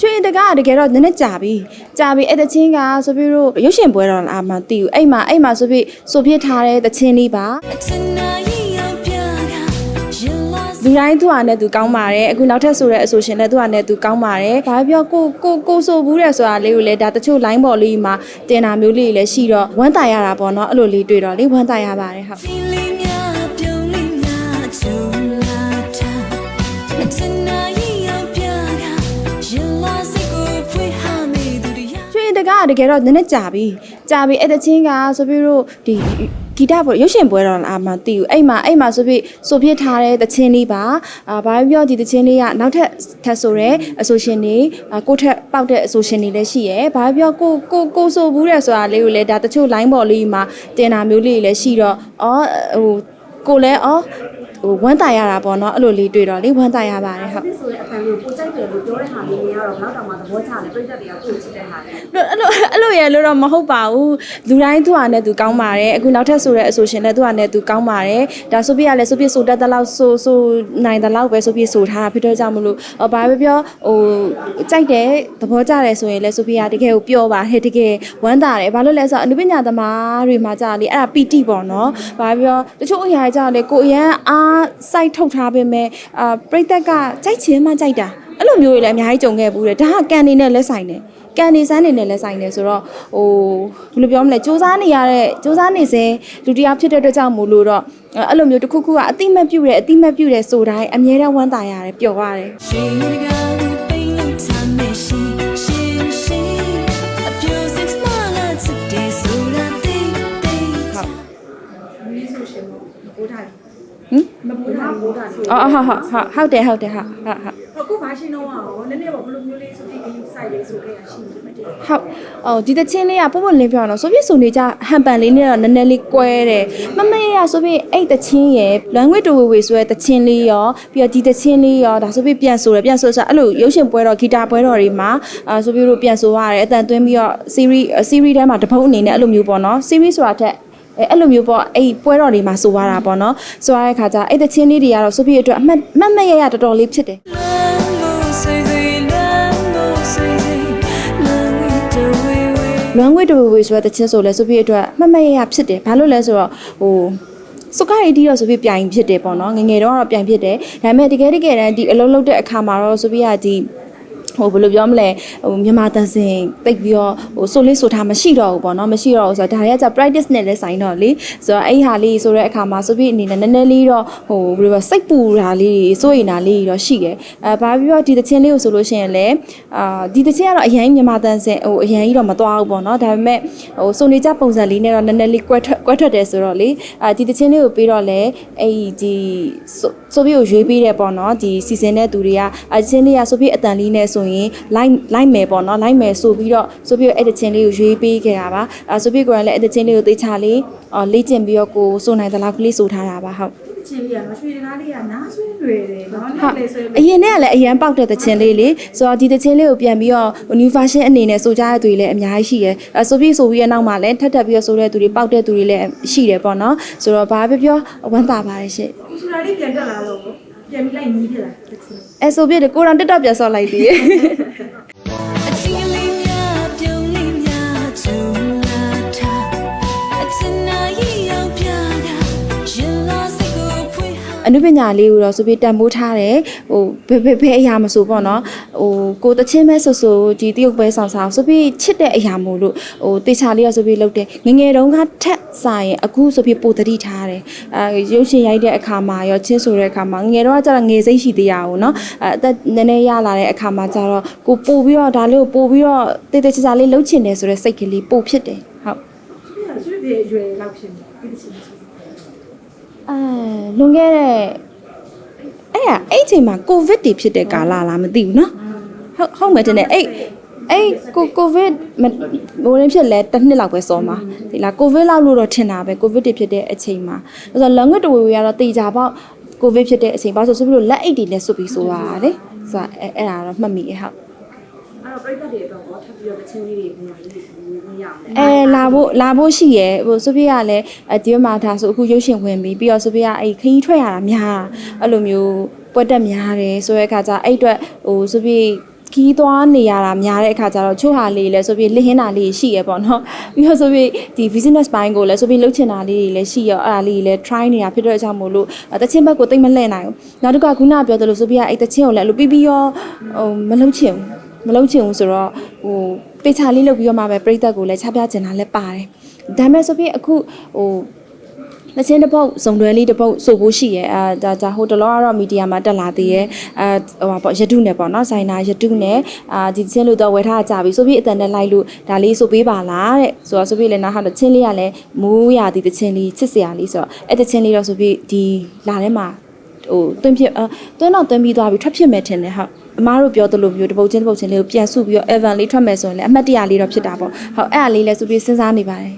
ရွှေတကားကတကယ်တော့နည်းနည်းကြာပြီကြာပြီအဲ့တချင်းကဆိုပြီးတော့ရုပ်ရှင်ပွဲတော့အာမသိဘူးအဲ့မှာအဲ့မှာဆိုပြီးဆိုပြစ်ထားတဲ့တချင်းလေးပါလူတိုင်းသူ့ဟာနဲ့သူကောင်းပါတယ်အခုနောက်ထပ်ဆိုတဲ့အဆိုရှင်လည်းသူ့ဟာနဲ့သူကောင်းပါတယ်ဘာပြောကိုကိုကိုဆိုဘူးတဲ့ဆိုတာလေးကိုလည်းဒါတချို့ line ပေါ်လေးမှာတင်တာမျိုးလေးလည်းရှိတော့ဝမ်းသာရတာပေါ့နော်အဲ့လိုလေးတွေ့တော့လေဝမ်းသာရပါတယ်ဟုတ် ကားကတကယ်တော့နည်းနည်းကြာပြီကြာပြီအဲ့တချင်းကဆိုပြီးတော့ဒီဂီတပွဲရုပ်ရှင်ပွဲတော့အာမသိဘူးအဲ့မှာအဲ့မှာဆိုပြီးဆိုပြစ်ထားတဲ့တချင်းလေးပါအာဘာပြောဒီတချင်းလေးကနောက်ထပ်ထပ်ဆိုတဲ့အဆိုရှင်တွေအာကိုယ့်ထက်ပေါက်တဲ့အဆိုရှင်တွေလည်းရှိရယ်ဘာပြောကိုကိုကိုဆိုဘူးတဲ့ဆိုတာလေးကိုလည်းဒါတချို့ line ပေါ်လေးမှာတင်တာမျိုးလေးလည်းရှိတော့အော်ဟိုကိုလည်းအော် ဟိုဝမ်းသာရတာပေါ့နော်အဲ့လိုလေးတွေ့တော့လေဝမ်းသာရပါတယ်ဟုတ်ဒီဆိုရင်အဖိုင်ကိုကိုကြိုက်တယ်လို့ပြောတဲ့ဟာလေးတွေကတော့နောက်တော့မှသဘောကျတယ်ပြိတ္တတွေကကိုကြည့်တဲ့ဟာလေးအဲ့လိုအဲ့လိုရလို့တော့မဟုတ်ပါဘူးလူတိုင်းသူ့ဟာနဲ့သူကောင်းပါတယ်အခုနောက်ထပ်ဆိုတဲ့အဆိုရှင်လည်းသူ့ဟာနဲ့သူကောင်းပါတယ်ဒါဆိုပြရလဲဆိုပြဆိုတတ်တဲ့လောက်ဆိုဆိုနိုင်တဲ့လောက်ပဲဆိုပြဆိုထားတာဖြစ်တော့ကြောင့်မလို့ဟောဘာပဲပြောဟိုကြိုက်တယ်သဘောကျတယ်ဆိုရင်လဲဆိုပြရတကယ်ကိုပြောပါတယ်တကယ်ဝမ်းသာတယ်ဘာလို့လဲဆိုတော့အနုပညာသမားတွေမှာကြာလေအဲ့ဒါပီတိပေါ့နော်ဘာပဲပြောတချို့အရာကြာလေကိုအရန်အားစိုက်ထုတ်ထားပေမဲ့အာပြိသက်ကကြိုက်ချင်းမှကြိုက်တာအဲ့လိုမျိုးတွေလည်းအများကြီးကြုံခဲ့ဘူးတယ်ဒါကကန်နေနဲ့လက်ဆိုင်တယ်ကန်နေစမ်းနေနဲ့လက်ဆိုင်တယ်ဆိုတော့ဟိုဘယ်လိုပြောမလဲစူးစမ်းနေရတဲ့စူးစမ်းနေစေလူတရားဖြစ်တဲ့အတွက်ကြောင့်မို့လို့တော့အဲ့လိုမျိုးတစ်ခုခုကအတိမတ်ပြုတ်တယ်အတိမတ်ပြုတ်တယ်ဆိုတိုင်းအမြဲတမ်းဝမ်းသာရတယ်ပျော်ရတယ်မီးဆိုရှင်ဘိုးတိုင်း ဟင်မဘိုးတိုင်းဘိုးတိုင်းအော်ဟုတ်ဟုတ်ဟုတ်ဟုတ်တယ်ဟုတ်တယ်ဟုတ်ဟုတ်ဟုတ်အခုဘာရှင်းတော့ရောနည်းနည်းပေါ့ဘယ်လိုမျိုးလေးဆိုပြီးဒီ site လေးဆိုခဲ့ရရှိနေတယ်ဟုတ်အော်ဒီတချင်းလေးကပုံပုံလင်းပြောတော့ဆိုပြဆိုနေကြဟန်ပန်လေးနဲ့တော့နည်းနည်းလေးကွဲတယ်မမရရဆိုပြအဲ့တချင်းရယ် language တူဝေဝေဆိုတဲ့တချင်းလေးရောပြီးတော့ဒီတချင်းလေးရောဒါဆိုပြပြန်ဆိုရပြန်ဆိုဆိုအဲ့လိုရုပ်ရှင်ပွဲတော်ဂီတာပွဲတော်တွေမှာအာဆိုပြတို့ပြန်ဆိုရတယ်အတန်သွင်းပြီးတော့ series series ထဲမှာတပုတ်အနေနဲ့အဲ့လိုမျိုးပေါ့နော် series ဆိုတာထက် အဲအဲ့လိုမျိုးပေါ့အဲ့ပွဲတော်တွေမှာဆိုရတာပေါ့နော်ဆိုရတဲ့ခါကျအဲ့တချင်းလေးတွေကတော့ဆိုပြအတွက်အမှတ်မတ်မတ်ရရတော်တော်လေးဖြစ်တယ်လွမ်းငွေတူဝေဆိုတဲ့တချင်းဆိုလဲဆိုပြီးအတွက်မမရရဖြစ်တယ်ဘာလို့လဲဆိုတော့ဟိုစုကားရီတီတော့ဆိုပြီးပြိုင်ဖြစ်တယ်ပေါ့နော်ငယ်ငယ်တော့တော့ပြိုင်ဖြစ်တယ်ဒါပေမဲ့တကယ်တကယ်တမ်းဒီအလုံးလုံးတဲ့အခါမှာတော့ဆိုပြီးကဒီ ဟိုဘယ်လိုပြောမလဲဟိုမြန်မာတန်စင်တိတ်ပြီးတော့ဟိုဆိုလေးဆိုထားမရှိတော့ဘူးပေါ့နော်မရှိတော့ဘူးဆိုတော့ဒါတွေကじゃ practice နဲ့လည်းဆိုင်တော့လေဆိုတော့အဲ့ဟာလေးဆိုတဲ့အခါမှာဆိုပြီးအနေနဲ့နည်းနည်းလေးတော့ဟိုဘယ်လိုပြောစိတ်ပူတာလေးစိုးရိမ်တာလေးတော့ရှိတယ်အဲဘာပြီးတော့ဒီတချင်းလေးကိုဆိုလို့ရှိရင်လည်းအာဒီတချင်းကတော့အရင်မြန်မာတန်စင်ဟိုအရင်ကြီးတော့မသွားဘူးပေါ့နော်ဒါပေမဲ့ဟိုစုံနေကြပုံစံလေးနဲ့တော့နည်းနည်းလေးကွက်ထွက်ကွက်ထွက်တယ်ဆိုတော့လေအာဒီတချင်းလေးကိုပြီးတော့လည်းအဲ့ဒီဆိုပြီးကိုရွေးပေးတယ်ပေါ့နော်ဒီစီစဉ်တဲ့သူတွေကအချင်းလေးကဆိုပြီးအတန်လေးနဲ့ဆိုရင် line line မယ်ပေါ့နော် line မယ်ဆိုပြီးတော့ဆိုပြီးအဲ့တချင်းလေးကိုရွေးပေးခဲ့တာပါအဲဆိုပြီးကိုယ်ကလည်းအဲ့တချင်းလေးကိုသိချလေးအော်လေ့ကျင့်ပြီးတော့ကိုဆိုနိုင်သလောက်ကလေးဆိုထားတာပါဟုတ်ချင်းလေးကမရွှေတကားလေးကနားဆွေးတွေတယ်နော်ဟာနဲ့လေဆွေးအရင်နဲ့ကလည်းအရန်ပေါက်တဲ့တခြင်းလေးလေဆိုတော့ဒီတခြင်းလေးကိုပြန်ပြီးတော့ new version အနေနဲ့ဆိုကြတဲ့သူတွေလည်းအများကြီးရှိတယ်အဲဆိုပြီးဆိုပြီးရဲ့နောက်မှာလည်းထပ်ထပ်ပြီးတော့ဆိုတဲ့သူတွေပေါက်တဲ့သူတွေလည်းရှိတယ်ပေါ့နော်ဆိုတော့ဘာပဲပြောဝမ်းသာပါတယ်ရှင့်ဆူရာလေးပြန်တက်လာတော့ ပြန်ပြီးလိုက်နီးပြလာတစ်ချင်းအဲဆိုပြီးတော့ကိုရောင်တက်တော့ပြန်ဆော့လိုက်သေးတ အနုပညာလေးကိုတော့ဆိုပြီးတန်ဖိုးထားတယ်ဟိုဘယ်ဘယ်ဘယ်အရာမဆိုပေါ့နော်ဟိုကိုတချင်းမဲဆိုဆိုဒီတရုတ်ပဲဆောင်ဆောင်ဆိုပြီးချစ်တဲ့အရာမို့လို့ဟိုတေချာလေးရဆိုပြီးလုပ်တယ်ငယ်ငယ်တုန်းကထက်စားရင်အခုဆိုပြီးပိုတတိထားတယ်အဲရုပ်ရှင်ရိုက်တဲ့အခါမှာရောချင်းဆိုတဲ့အခါမှာငယ်တော့ကကျတော့ငယ်စိတ်ရှိသေးရအောင်နော်အဲအသက်နည်းနည်းရလာတဲ့အခါမှာကျတော့ကိုပို့ပြီးတော့ဒါလေးကိုပို့ပြီးတော့တေတေချာချာလေးလှုပ်ချင်တယ်ဆိုတဲ့စိတ်ကလေးပို့ဖြစ်တယ်ဟုတ်ဆွေးပြေရွယ်လောက်ဖြစ်နေဒီတစ်ချင်း အဲလွန်ခဲ့တဲ့အဲ့ရအဲ့ချိန်မှာကိုဗစ်တွေဖြစ်တဲ့ကာလလားမသိဘူးနော်ဟုတ်ဟုတ်မယ်တင်တယ်အဲ့အဲ့ကိုကိုဗစ်ဟိုရင်းဖြစ်လဲတစ်နှစ်လောက်ပဲစောမှာဒီလားကိုဗစ်လောက်လို့တော့ထင်တာပဲကိုဗစ်တွေဖြစ်တဲ့အချိန်မှာဆိုတော့ language တဝေဝေကတော့တေချာပေါက်ကိုဗစ်ဖြစ်တဲ့အချိန်ပါဆိုဆိုပြီးတော့လက်အိတ်တွေလည်းစွပ်ပြီးဆိုရတာလေဆိုတော့အဲ့အဲ့ဒါတော့မှတ်မိရဲ့ဟုတ်အဲ့တော့ပြိတ္တတွေအတွက်ရောထပ်ပြီးတော့တချင်းလေးတွေဘယ်လိုလဲ ရအောင်လဲအဲလာဖို့လာဖို့ရှိရယ်ဟိုဆိုဖီကလည်းအဲဒီဘက်မှာဒါဆိုအခုရုပ်ရှင်ဝင်ပြီးပြီးတော့ဆိုဖီကအဲခရီးထွက်ရတာများတာအဲ့လိုမျိုးပွက်တက်များတယ်ဆိုတဲ့အခါကျအဲ့အတွက်ဟိုဆိုဖီခီးသွားနေရတာများတဲ့အခါကျတော့ချို့ဟာလေးလဲဆိုပြီးလစ်ဟင်းတာလေးရှိရပေါ့နော်ပြီးတော့ဆိုပြီးဒီ business ဘိုင်းကိုလဲဆိုပြီးလှုပ်ချင်တာလေးတွေလည်းရှိရအဲ့ဒါလေးတွေလည်း try နေတာဖြစ်တဲ့ကြောင့်မို့လို့တချင်းဘက်ကိုတိတ်မလှည့်နိုင်ဘူးနောက်တစ်ခါခုနပြောသလိုဆိုပြီးကအဲ့တချင်းကိုလည်းအဲ့လိုပြီးပြီးရောဟိုမလှုပ်ချင်ဘူးမလှုပ်ချင်ဘူးဆိုတော့ဟို ပေချာလေးလုပ်ပြီးတော့မှပဲပြိသက်ကိုလည်းချပြချင်တာလည်းပါတယ်ဒါပေမဲ့ဆိုပြီးအခုဟိုလက်ချင်းတစ်ပုတ်စုံတွဲလေးတစ်ပုတ်ဆိုဖို့ရှိရဲအဲဒါဒါဟိုတလောကတော့မီဒီယာမှာတက်လာသေးရဲ့အဲဟိုပါပေါ့ရတုနဲ့ပေါ့နော်ဆိုင်နာရတုနဲ့အာဒီချင်းလို့တော့ဝယ်ထားကြပြီဆိုပြီးအတန်နဲ့လိုက်လို့ဒါလေးဆိုပေးပါလားတဲ့ဆိုတော့ဆိုပြီးလည်းနားဟာတော့ချင်းလေးကလည်းမူးရသည်တချင်းလေးချစ်စရာလေးဆိုတော့အဲ့တချင်းလေးတော့ဆိုပြီးဒီလာထဲမှာ ဟိုတွင်းဖြစ်အတွင်းတော့တွင်းပြီးသွားပြီထွက်ဖြစ်မယ်ထင်တယ်ဟုတ်အမားတို့ပြောသလိုမျိုးတပုတ်ချင်းတပုတ်ချင်းလေးကိုပြန်စုပြီးတော့ Evan လေးထွက်မယ်ဆိုရင်လည်းအမှတ်တရလေးတော့ဖြစ်တာပေါ့ဟုတ်အဲ့အလေးလည်းဆိုပြီးစဉ်းစားနေပါတယ်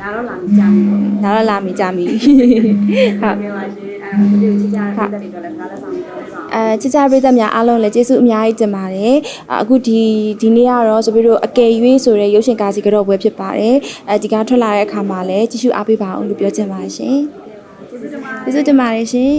ဒါတော့လာမကြဘူးပေါ့ဒါတော့လာမိကြပြီဟုတ်ကဲ့ပါရှင်အဲဗီဒီယိုချစ်ကြတဲ့ပြည်သက်တွေတော့လည်းငါလည်းဆောင်ပြောလိုက်ပါအဲချစ်ကြပရိသတ်များအားလုံးလည်းကျေးဇူးအများကြီးတင်ပါတယ်အခုဒီဒီနေ့ကတော့ဆိုပြီးတော့အကယ်၍ဆိုတဲ့ရုပ်ရှင်ကားစီကတော့ပွဲဖြစ်ပါတယ်အဲဒီကားထွက်လာတဲ့အခါမှာလည်းကြည့်ရှုအားပေးပါအောင်လို့ပြောချင်ပါတယ်ရှင်ကျေးဇူးတင်ပါတယ် ကျေးဇူးတင်ပါတယ်ရှင်